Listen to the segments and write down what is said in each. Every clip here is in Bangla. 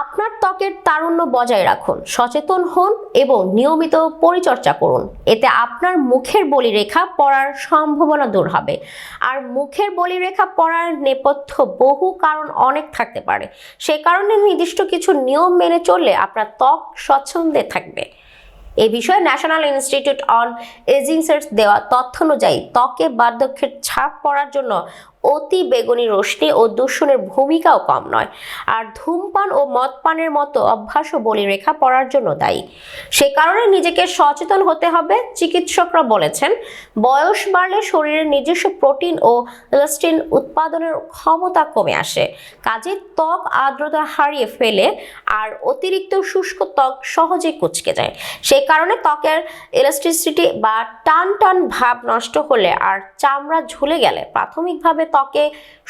আপনার ত্বকের তারুণ্য বজায় রাখুন, সচেতন হন এবং নিয়মিত পরিচর্যা করুন। এতে আপনার মুখের বলিরেখা পড়ার সম্ভাবনা দূর হবে। আর মুখের বলিরেখা পড়ার নেপথ্য বহু কারণ অনেক থাকতে পারে। সে কারণে নির্দিষ্ট কিছু নিয়ম মেনে চললে আপনার ত্বক স্বচ্ছন্দে থাকবে। এ বিষয়ে national institute on aging search দেওয়া তথ্য অনুযায়ী ত্বকে বার্ধক্যের ছাপ পড়ার জন্য অতি বেগুনি রশ্মি ও দূষণের ভূমিকাও কম নয়। আর ধূমপান ও মদপানের মতো অভ্যাসও বলিরেখা পড়ার জন্য দায়ী। সে কারণে নিজেকে সচেতন হতে হবে, চিকিৎসকরা বলেছেন। বয়স বাড়লে শরীরের নিজস্ব প্রোটিন ও ইলাস্টিন উৎপাদনের ক্ষমতা কমে আসে। কাজে ত্বক আর্দ্রতা হারিয়ে ফেলে আর অতিরিক্ত শুষ্ক ত্বক সহজেই কুচকে যায়। সেই কারণে ত্বকের ইলাস্টিসিটি বা টান টান ভাব নষ্ট হলে আর চামড়া ঝুলে গেলে প্রাথমিকভাবে ত্বকে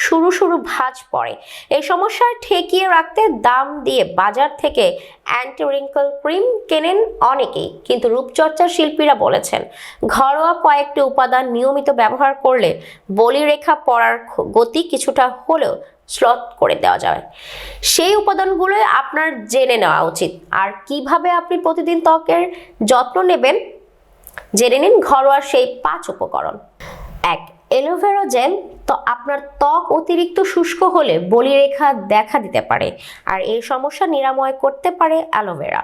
শুরু শুরু ভাঁজ পড়ে। এই সমস্যায় ঠেকিয়ে রাখতে দাম দিয়ে বাজার থেকে অ্যান্টি রিঙ্কল ক্রিম কেনেন অনেকেই, কিন্তু রূপচর্চা শিল্পীরা বলেছেন, ঘরোয়া কয়েকটি উপাদান নিয়মিত ব্যবহার করলে বলিরেখা পড়ার গতি কিছুটা হলেও স্লথ করে দেওয়া যাবে সেই উপাদানগুলো আপনার জেনে নেওয়া উচিত। আর কীভাবে আপনি প্রতিদিন ত্বকের যত্ন নেবেন, জেনে নিন ঘরোয়া সেই পাঁচ উপকরণ। এক এলোভেরা জেল তো আপনার ত্বক অতিরিক্ত শুষ্ক হলে বলিরেখা দেখা দিতে পারে। আর এই সমস্যা নিরাময় করতে পারে অ্যালোভেরা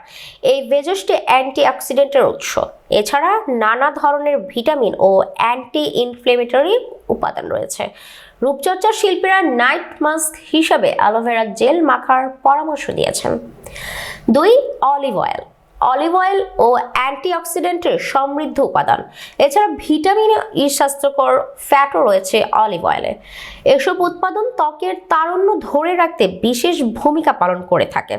এই ভেজসটি অ্যান্টি অক্সিডেন্টের উৎস। এছাড়া নানা ধরনের ভিটামিন ও অ্যান্টি ইনফ্লেমেটরি উপাদান রয়েছে। রূপচর্চা শিল্পীরা নাইট মাস্ক হিসাবে অ্যালোভেরা জেল মাখার পরামর্শ দিয়েছেন। দুই অলিভ অয়েল অলিভ অয়েল ও অ্যান্টিঅক্সিডেন্টের সমৃদ্ধ উপাদান। এছাড়া ভিটামিন ই স্বাস্থ্যকর ফ্যাটও রয়েছে অলিভ অয়েলে। এসব উৎপাদন ত্বকের তারুণ্য ধরে রাখতে বিশেষ ভূমিকা পালন করে থাকে।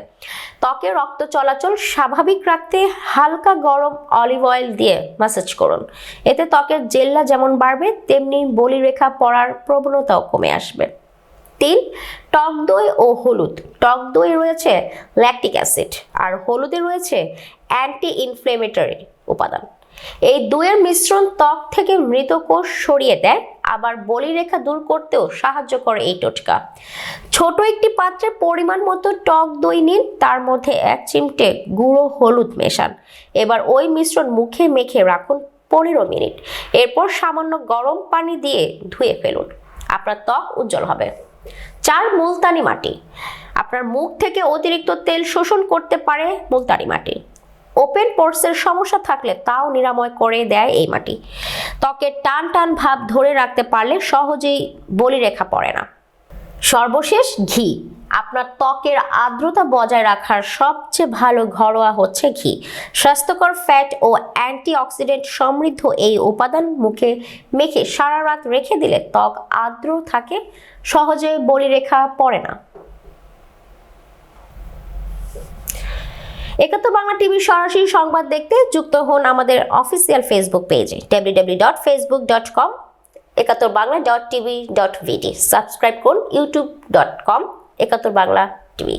ত্বকে রক্ত চলাচল স্বাভাবিক রাখতে হালকা গরম অলিভ অয়েল দিয়ে ম্যাসাজ করুন। এতে ত্বকের জেল্লা যেমন বাড়বে, তেমনি বলিরেখা পড়ার প্রবণতাও কমে আসবে। তিন, টক দই ও হলুদ। টক দই রয়েছে ল্যাকটিক অ্যাসিড আর হলুদে রয়েছে অ্যান্টি ইনফ্লেমেটরি উপাদান। এই দুয়ের মিশ্রণ ত্বক থেকে মৃত কোষ সরিয়ে দেয়, আবার বলিরেখা দূর করতেও সাহায্য করে এই টোটকা। ছোট একটি পাত্রে পরিমাণ মতো টক দই নিন, তার মধ্যে এক চিমটে গুঁড়ো হলুদ মেশান। এবার ওই মিশ্রণ মুখে মেখে রাখুন পনেরো মিনিট। এরপর সামান্য গরম পানি দিয়ে ধুয়ে ফেলুন। আপনার ত্বক উজ্জ্বল হবে। চার মুলতানি মাটি। আপনার মুখ থেকে অতিরিক্ত তেল শোষণ করতে পারে মুলতানি মাটি। ওপেন পোর্সের সমস্যা থাকলে তাও নিরাময় করে দেয় এই মাটি। ত্বকের টান টান ভাব ধরে রাখতে পারলে সহজেই বলিরেখা পড়ে না। সর্বশেষ ঘি। আপনার ত্বকের আর্দ্রতা বজায় রাখার সবচেয়ে ভালো ঘরোয়া হচ্ছে ঘি। স্বাস্থ্যকর ফ্যাট ও অ্যান্টিঅক্সিডেন্ট সমৃদ্ধ এই উপাদান মুখে মেখে সারা রাত রেখে দিলে ত্বক আর্দ্র থাকে, সহজে বলিরেখা পড়ে না। একাত্তর বাংলা টিভি সরাসরি সংবাদ দেখতে যুক্ত হন আমাদের অফিসিয়াল ফেসবুক পেজে W W dot Facebook dot com Ekattor Bangla dot TV dot ভিডি সাবস্ক্রাইব করুন YouTube dot com Ekattor Bangla TV.